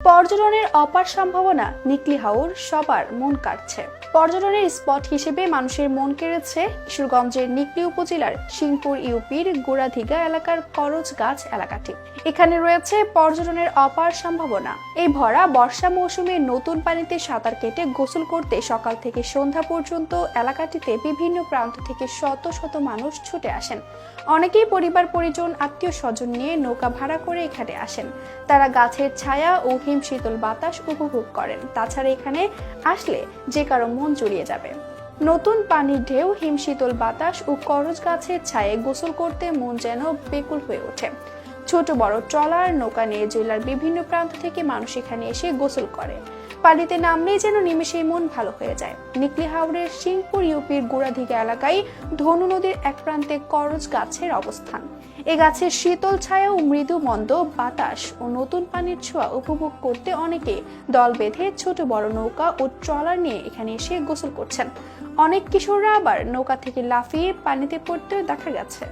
পর পর্যটনের অপার সম্ভাবনা, নিকলি হাওর সবার মন কাটছে পর্যটনের স্পট হিসেবে মানুষের মন কেড়েছে কিশোরগঞ্জের নিকলি উপজেলার সিংপুর ইউপির গোড়াধিগা এলাকার করজ গাছ এলাকাটি। এখানে রয়েছে পর্যটনের অপার সম্ভাবনা। এই ভরা বর্ষা মৌসুমে নতুন পানিতে সাঁতার কেটে গোসল করতে সকাল থেকে সন্ধ্যা পর্যন্ত এলাকাটিতে বিভিন্ন প্রান্ত থেকে শত শত মানুষ ছুটে আসেন। অনেকেই পরিবার, পরিজন আত্মীয় স্বজন নিয়ে নৌকা ভাড়া করে এখানে আসেন। তারা গাছের ছায়া ও হিম শীতল বাতাস উপভোগ করেন। তাছাড়া এখানে আসলে যে কারও মন জুড়িয়ে যাবে। নতুন পানির ঢেউ হিমশীতল বাতাস ও করজ গাছের ছায়ে গোসল করতে মন যেন বেকুল হয়ে ওঠে। ছোট বড় ট্রলার, নৌকা নিয়ে জেলার বিভিন্ন প্রান্ত থেকে মানুষ এখানে এসে গোসল করে। পানিতে নামলেই যেন নিমেষেই মন ভালো হয়ে যায়। নিকলি হাওড়ের সিংপুর ইউপির গোড়াধিকা এলাকায় ধনু নদীর এক প্রান্তে করজ গাছের অবস্থান। এ গাছের শীতল ছায়া ও মৃদু মন্দ বাতাস ও নতুন পানির ছোঁয়া উপভোগ করতে অনেকে দল বেঁধে ছোট বড় নৌকা ও ট্রলার নিয়ে এখানে এসে গোসল করছেন। অনেক কিশোররা আবার নৌকা থেকে লাফিয়ে পানিতে পড়তেও দেখা গেছে।